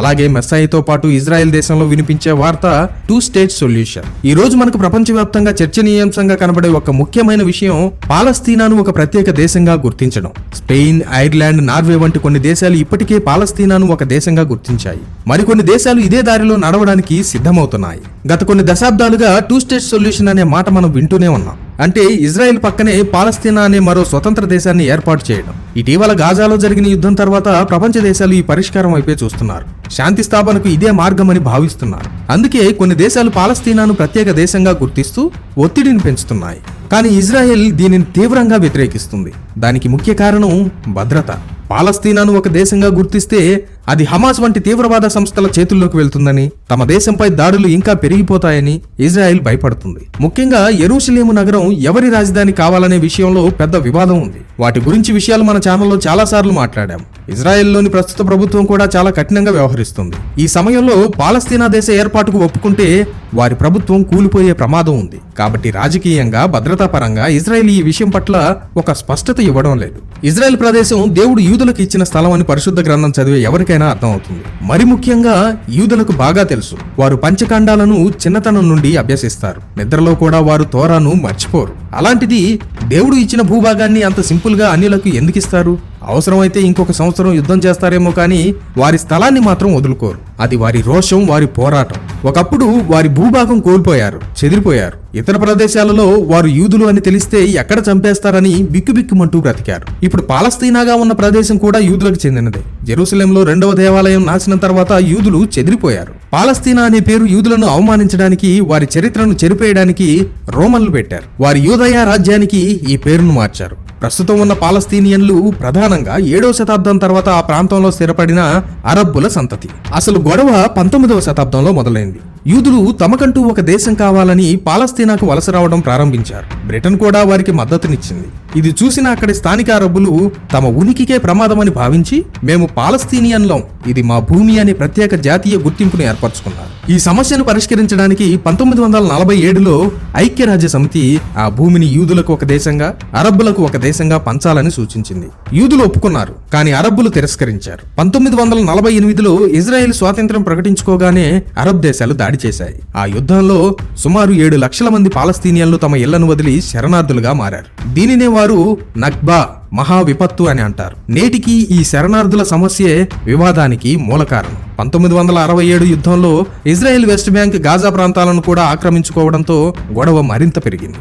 అలాగే మెస్సాయితో పాటు ఇజ్రాయెల్ దేశంలో వినిపించే వార్త టూ స్టేట్ సొల్యూషన్. ఈ రోజు మనకు ప్రపంచవ్యాప్తంగా చర్చనీయాంశంగా కనబడే ఒక ముఖ్యమైన విషయం పాలస్తీనాను ఒక ప్రత్యేక దేశంగా గుర్తించడం. స్పెయిన్ ఐర్లాండ్ నార్వే వంటి కొన్ని దేశాలు ఇప్పటికే పాలస్తీనాను ఒక దేశంగా గుర్తించాయి. మరికొన్ని దేశాలు ఇదే దారిలో నడవడానికి సిద్ధమవుతున్నాయి. గత కొన్ని దశాబ్దాలుగా టూ స్టేట్ సొల్యూషన్ అనే మాట మనం వింటూనే ఉన్నాం. అంటే ఇజ్రాయెల్ పక్కనే పాలస్తీనా అనే మరో స్వతంత్ర దేశాన్ని ఏర్పాటు చేయడం. ఇటీవల గాజాలో జరిగిన యుద్ధం తర్వాత ప్రపంచ దేశాలు ఈ పరిష్కారం వైపే చూస్తున్నారు. శాంతి స్థాపనకు ఇదే మార్గమని భావిస్తున్నారు. అందుకే కొన్ని దేశాలు పాలస్తీనాను ప్రత్యేక దేశంగా గుర్తిస్తూ ఒత్తిడిని పెంచుతున్నాయి. కానీ ఇజ్రాయెల్ దీనిని తీవ్రంగా వ్యతిరేకిస్తుంది. దానికి ముఖ్య కారణం భద్రత. పాలస్తీనాను ఒక దేశంగా గుర్తిస్తే అది హమాస్ వంటి తీవ్రవాద సంస్థల చేతుల్లోకి వెళ్తుందని తమ దేశంపై దాడులు ఇంకా పెరిగిపోతాయని ఇజ్రాయెల్ భయపడుతుంది. ముఖ్యంగా ఎరూషలేము నగరం ఎవరి రాజధాని కావాలనే విషయంలో పెద్ద వివాదం ఉంది. వాటి గురించి విషయాలు మన ఛానల్లో చాలా సార్లు మాట్లాడాం. ఇజ్రాయెల్లోని ప్రస్తుత ప్రభుత్వం కూడా చాలా కఠినంగా వ్యవహరిస్తుంది. ఈ సమయంలో పాలస్తీనా దేశ ఏర్పాటుకు ఒప్పుకుంటే వారి ప్రభుత్వం కూలిపోయే ప్రమాదం ఉంది. కాబట్టి రాజకీయంగా భద్రతా పరంగా ఇజ్రాయెల్ ఈ విషయం పట్ల ఒక స్పష్టత ఇవ్వడం లేదు. ఇజ్రాయెల్ ప్రదేశం దేవుడు యూదులకు ఇచ్చిన స్థలం అని పరిశుద్ధ గ్రంథం చదివే ఎవరికైనా అర్థమవుతుంది. మరి ముఖ్యంగా యూదులకు బాగా తెలుసు. వారు పంచకాండాలను చిన్నతనం నుండి అభ్యసిస్తారు. నిద్రలో కూడా వారు తోరాను మర్చిపోరు. అలాంటిది దేవుడు ఇచ్చిన భూభాగాన్ని అంత సింపుల్గా అన్యులకు ఎందుకు ఇస్తారు? అవసరమైతే ఇంకొక సంవత్సరం యుద్ధం చేస్తారేమో కానీ వారి స్థలాన్ని మాత్రం వదులుకోరు. అది వారి రోషం వారి పోరాటం. ఒకప్పుడు వారి భూభాగం కోల్పోయారు చెదిరిపోయారు. ఇతర ప్రదేశాలలో వారు యూదులు అని తెలిస్తే ఎక్కడ చంపేస్తారని బిక్కుబిక్కుమంటూ బ్రతికారు. ఇప్పుడు పాలస్తీనాగా ఉన్న ప్రదేశం కూడా యూదులకు చెందినదే. జెరూసలేంలో రెండవ దేవాలయం నాశనం తర్వాత యూదులు చెదిరిపోయారు. పాలస్తీనా అనే పేరు యూదులను అవమానించడానికి వారి చరిత్రను చెరిపేయడానికి రోమన్లు పెట్టారు. వారి యూదయ రాజ్యానికి ఈ పేరును మార్చారు. ప్రస్తుతం ఉన్న పాలస్తీనియన్లు ప్రధానంగా ఏడవ శతాబ్దం తర్వాత ఆ ప్రాంతంలో స్థిరపడిన అరబ్బుల సంతతి. అసలు గొడవ పంతొమ్మిదవ శతాబ్దంలో మొదలైంది. యూదులు తమకంటూ ఒక దేశం కావాలని పాలస్తీనాకు వలస రావడం ప్రారంభించారు. బ్రిటన్ కూడా వారికి మద్దతునిచ్చింది. ఇది చూసిన అక్కడి స్థానిక అరబ్బులు తమ ఉనికికే ప్రమాదమని భావించి మేము పాలస్తీనియన్లం. ఇది మా భూమి అనే ప్రత్యేక జాతీయ గుర్తింపును ఏర్పరచుకున్నారు. ఈ సమస్యను పరిష్కరించడానికి పంతొమ్మిది వందల నలభై ఏడులో ఐక్యరాజ్య సమితి ఆ భూమిని యూదులకు ఒక దేశంగా అరబ్బులకు ఒక దేశంగా పంచాలని సూచించింది. యూదులు ఒప్పుకున్నారు కానీ అరబ్బులు తిరస్కరించారు. పంతొమ్మిది వందల నలభై ఎనిమిదిలో ఇజ్రాయెల్ స్వాతంత్ర్యం ప్రకటించుకోగానే అరబ్ దేశాలు దాడి చేశాయి. ఆ యుద్ధంలో సుమారు ఏడు లక్షల మంది పాలస్తీనియన్లు తమ ఇళ్ళను వదిలి శరణార్థులుగా మారారు. దీనినే వారు నక్బా మహా విపత్తు అని అంటారు. నేటికి ఈ శరణార్థుల సమస్యే వివాదానికి మూల కారణం. పంతొమ్మిది వందల అరవై ఏడు యుద్ధంలో ఇజ్రాయెల్ వెస్ట్ బ్యాంక్ గాజా ప్రాంతాలను కూడా ఆక్రమించుకోవడంతో గొడవ మరింత పెరిగింది.